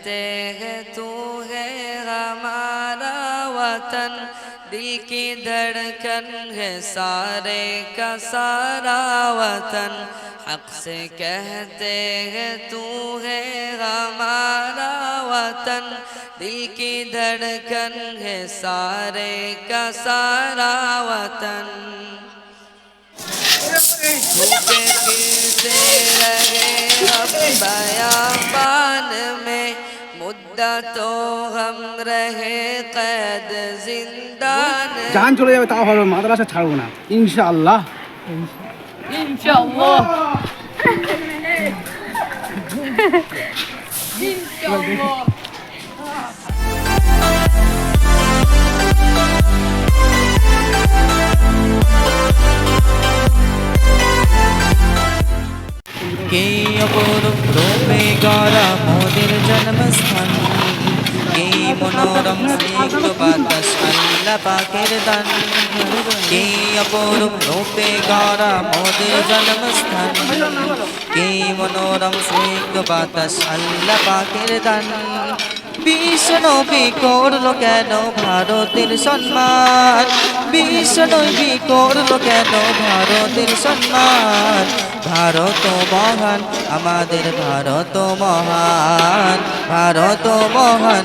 कहते हैं तू है हमारा वतन। दिल की धड़कन है सारे का सारा वतन। हक से कहते हैं तू है हमारा वतन। दिल की धड़कन है सारे का सारा वतन। फिरते रहे हम बयाबान में। জিন্দা জান চলে যাবে তাও হবে মাদ্রাসা ছাড়বো না ইনশাআল্লাহ ইনশাআল্লাহ কে মনোরম স্নিগ্ধ বাতাস আল্লাহ পাকের দান। কে অপরূপ রূপে গড়া মোদের জন্মস্থান। কে মনোরম স্নিগ্ধ বাতাস আল্লাহ পাকের দান। নবী করল কেন ভারতের সম্মান? নবী করল কেন ভারতের সম্মান? ভারত মহান, আমাদের ভারত মহান। ভারত মহান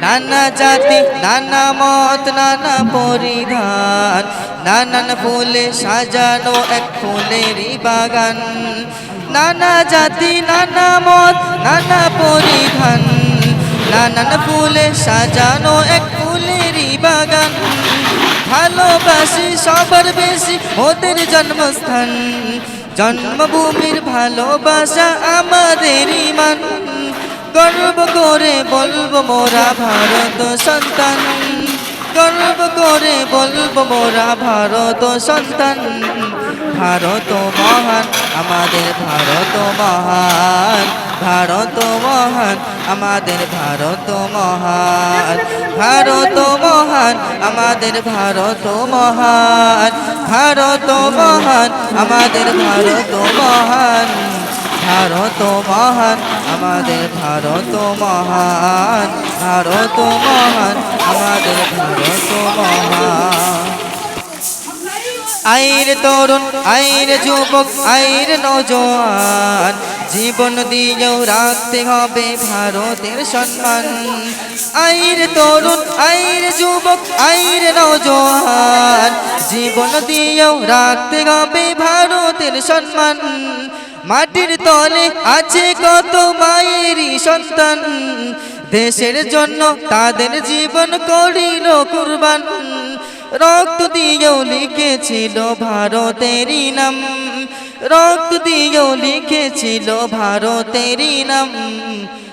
নানা জাতি, নানা মত, নানা পরিধান। নানান ফুলে সাজানো এক ফুলেরই বাগান। নানা জাতি, নানা মত, নানা পরিধান। নানান ফুলে সাজানো এক ফুলেরই বাগান। ভালোবাসি সবার বেশি ওদের জন্মস্থান। জন্মভূমির ভালোবাসা আমাদের ইমান গর্ব করে বলব মোরা ভারত সন্তান। গর্ব করে বলব মোরা ভারত সন্তান। ভারত মহান, আমাদের ভারত মহান। ভারত মহান, আমাদের ভারত মহান। ভারত মহান, আমাদের ভারত মহান। ভারত মহান, আমাদের ভারত মহান। ভারত মহান, আমাদের ভারত মহান ভারত মহান, আমাদের ভারত মহান। আইর তরুণ, আইর যুবক, আইর নজওয়ান, জীবন দিয়েও রাখতে হবে ভারতের সম্মান। আইর তরুণ, আইর যুবক, আইর নজওয়ান, জীবন দিয়েও রাখতে হবে ভারতের সম্মান। মাটির তলে আছে কত মায়েরই সন্তান। দেশের জন্য তাদের জীবন করিল কুরবান। রক্ত দিয়েও লিখেছিল ভারতেরই নাম। রক্ত দিয়েও লিখেছিল ভারতেরই নাম।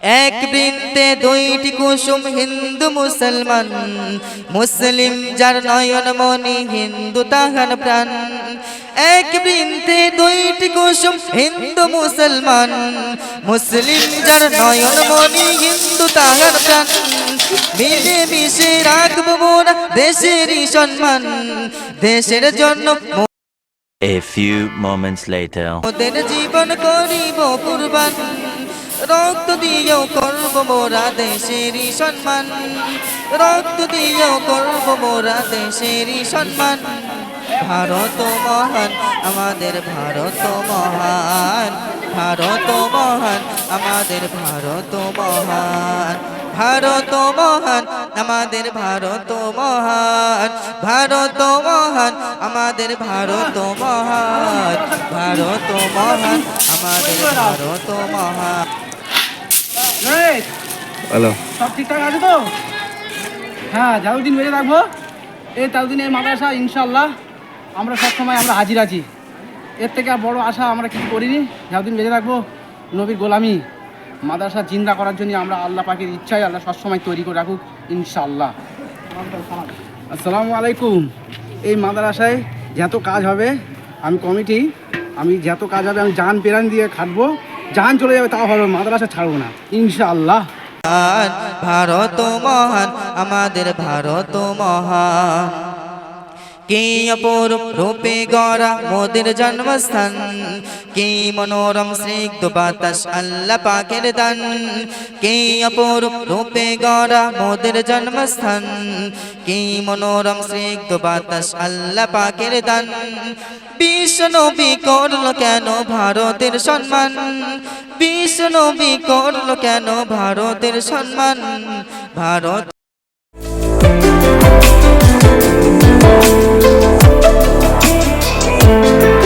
এক বৃন্তে দুইটি কুসুম হিন্দু মুসলমান। মুসলিম যার নয়ন মনি হিন্দু তাহার প্রাণ। এক বৃন্তে দুইটি কুসুম হিন্দু মুসলমান। মুসলিম যার নয়ন মনি হিন্দু তাহার প্রাণ। মিলে মিশে রাখব মোরা দেশেরই সম্মান। দেশের জন্য A few moments later. জীবন করিব কুরবান। রক্ত দিয়েও করব মোরা দেশেরই সম্মান। রক্ত দিয়েও করব মোরা দেশেরই সম্মান। ভারত মহান, আমাদের ভারত মহান। ভারত মহান, আমাদের ভারত মহান। ভারত মহান, আমাদের ভারত মহান। ভারত মহান, আমাদের ভারত মহান। ভারত মহান, আমাদের ভারত মহান। হ্যালো। সব ঠিকঠাক আছে তো? হ্যাঁ যতদিন বেঁচে থাকব। এই ততদিন এই মাদ্রাসা ইনশাল্লাহ আমরা সবসময় আমরা হাজির আছি। এর থেকে আর বড় আশা আমরা কিছু করিনি। যতদিন বেঁচে থাকব নবীর গোলামি। মাদ্রাসা জিন্দা করার জন্য আমরা আল্লাহ পাকের ইচ্ছাই আল্লাহ সবসময় তৈরি করে রাখুক ইনশাল্লাহ আসসালামু আলাইকুম। এই মাদ্রাসায় যত কাজ হবে আমি কমিটি আমি যত কাজ হবে আমি জান পেরান দিয়ে খাটবো। জান চলে যাবে তাও হবে মাদ্রাসা ছাড়বো না। ইনশাআল্লাহ। ভারত মহান আমাদের ভারত মহান। কি অপরূপ রূপে গড়া মোদের জন্মস্থান? কি মনোরম স্নিগ্ধ বাতাস আল্লাহ পাকের দান? কি অপরূপ রূপে গড়া মোদের জন্মস্থান? কি মনোরম স্নিগ্ধ বাতাস আল্লাহ পাকের দান? বিষ্ণবী করল কেন ভারতের সম্মান? বিষ্ণবী করল কেন ভারতের সম্মান? Bharat Thank you.